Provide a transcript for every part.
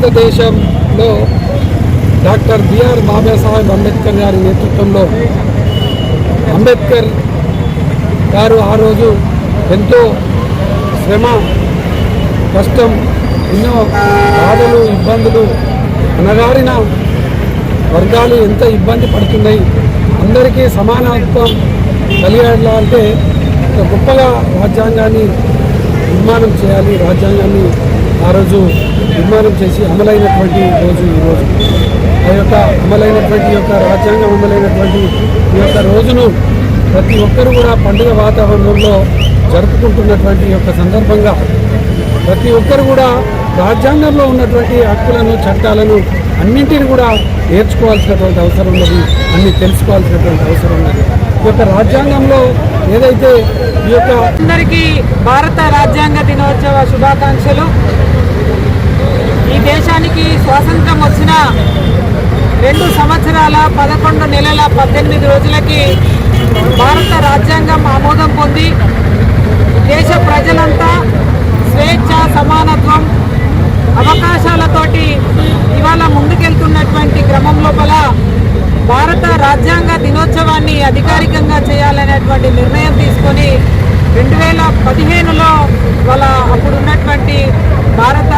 భారతదేశంలో doctor BR Babasaheb Ambedkar గారి నేతృత్వంలో అంబేద్కర్ గారు ఆ రోజు ఎంతో శ్రమ కష్టం ఎన్నో బాధలు ఇబ్బందులు అనగారిన వర్గాలు ఎంత ఇబ్బంది పడుతున్నాయి. అందరికీ సమానత్వం కలిగేలా గొప్పగా రాజ్యాంగాన్ని నిర్మాణం చేయాలి. రాజ్యాంగాన్ని ఆ రోజు నిర్మాణం చేసి అమలైనటువంటి రోజు ఈరోజు ఆ యొక్క అమలైనటువంటి యొక్క రాజ్యాంగం అమలైనటువంటి ఈ యొక్క రోజును ప్రతి ఒక్కరూ కూడా పండుగ వాతావరణంలో జరుపుకుంటున్నటువంటి యొక్క సందర్భంగా ప్రతి ఒక్కరు కూడా రాజ్యాంగంలో ఉన్నటువంటి హక్కులను చట్టాలను అన్నింటిని కూడా నేర్చుకోవాల్సినటువంటి అవసరం ఉన్నది. అన్ని తెలుసుకోవాల్సినటువంటి అవసరం ఉన్నది. ఈ యొక్క రాజ్యాంగంలో ఏదైతే ఈ యొక్క అందరికీ భారత రాజ్యాంగ దినోత్సవ శుభాకాంక్షలు. ఈ దేశానికి స్వాతంత్రం వచ్చిన రెండు సంవత్సరాల పదకొండు నెలల పద్దెనిమిది రోజులకి భారత రాజ్యాంగం ఆమోదం పొంది దేశ ప్రజలంతా స్వేచ్ఛ సమానత్వం అవకాశాలతోటి ఇవాళ ముందుకెళ్తున్నటువంటి క్రమం లోపల భారత రాజ్యాంగ దినోత్సవాన్ని అధికారికంగా చేయాలనేటువంటి నిర్ణయం తీసుకొని రెండు వేల పదిహేనులో వాళ్ళ అప్పుడున్నటువంటి భారత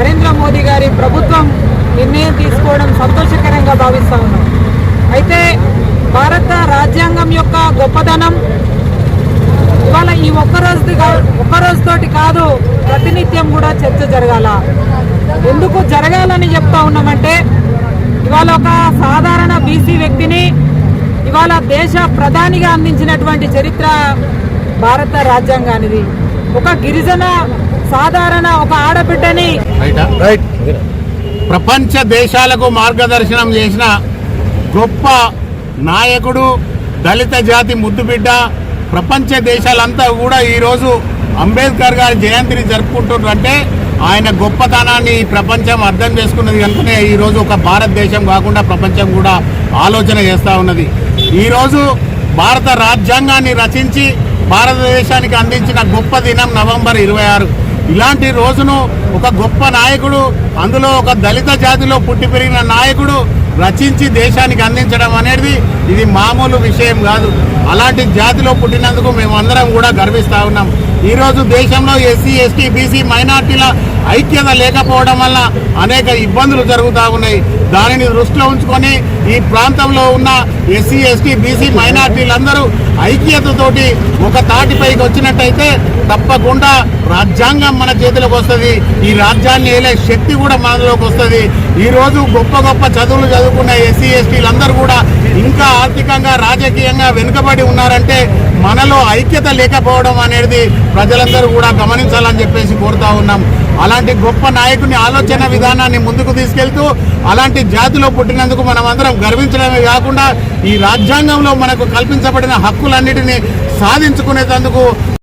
నరేంద్ర మోదీ గారి ప్రభుత్వం నిర్ణయం తీసుకోవడం సంతోషకరంగా భావిస్తా ఉన్నాం అయితే భారత రాజ్యాంగం యొక్క గొప్పదనం ఇవాళ ఈ ఒక్క ఒక్కరోజుతోటి ఒక్క రోజుతోటి కాదు ప్రతినిత్యం కూడా చర్చ జరగాల. ఎందుకు జరగాలని చెప్తా ఉన్నామంటే ఇవాళ ఒక సాధారణ బీసీ వ్యక్తిని ఇవాళ దేశ ప్రధానిగా అందించినటువంటి చరిత్ర భారత రాజ్యాంగానిది. ఒక గిరిజన సాధారణ ఒక ఆడబిడ్డని ప్రపంచ దేశాలకు మార్గదర్శనం చేసిన గొప్ప నాయకుడు దళిత జాతి ముద్దుబిడ్డ ప్రపంచ దేశాలంతా కూడా ఈరోజు అంబేద్కర్ గారి జయంతిని జరుపుకుంటున్నారంటే ఆయన గొప్పతనాన్ని ఈ ప్రపంచం అర్థం చేసుకున్నది కనుకనే ఈరోజు ఒక భారతదేశం కాకుండా ప్రపంచం కూడా ఆలోచన చేస్తూ ఉన్నది. ఈరోజు భారత రాజ్యాంగాన్ని రచించి భారతదేశానికి అందించిన గొప్ప దినం నవంబర్ ఇరవై ఆరు. ఇలాంటి రోజును ఒక గొప్ప నాయకుడు అందులో ఒక దళిత జాతిలో పుట్టి పెరిగిన నాయకుడు రచించి దేశానికి అందించడం అనేది ఇది మామూలు విషయం కాదు. అలాంటి జాతిలో పుట్టినందుకు మేమందరం కూడా గర్విస్తూ ఉన్నాం. ఈరోజు దేశంలో ఎస్సీ ఎస్టీ బీసీ మైనార్టీల ఐక్యత లేకపోవడం వల్ల అనేక ఇబ్బందులు జరుగుతూ ఉన్నాయి. దానిని దృష్టిలో ఉంచుకొని ఈ ప్రాంతంలో ఉన్న ఎస్సీ ఎస్టీ బీసీ మైనార్టీలందరూ ఐక్యతతోటి ఒక తాటిపైకి వచ్చినట్టయితే తప్పకుండా రాజ్యాంగం మన చేతిలోకి వస్తుంది. ఈ రాజ్యాన్ని ఏలే శక్తి కూడా మనలోకి వస్తుంది. ఈరోజు గొప్ప గొప్ప చదువులు చదువుకున్న ఎస్సీ ఎస్టీలందరూ కూడా ఇంకా ఆర్థికంగా రాజకీయంగా వెనుకబడి ఉన్నారంటే మనలో ఐక్యత లేకపోవడం అనేది ప్రజలందరూ కూడా గమనించాలని చెప్పేసి కోరుతా ఉన్నాం. అలాంటి గొప్ప నాయకుని ఆలోచన విధానాన్ని ముందుకు తీసుకెళ్తూ అలాంటి జాతిలో పుట్టినందుకు మనం అందరం గర్వించడమే కాకుండా ఈ రాజ్యాంగంలో మనకు కల్పించబడిన హక్కులన్నిటినీ సాధించుకునేటందుకు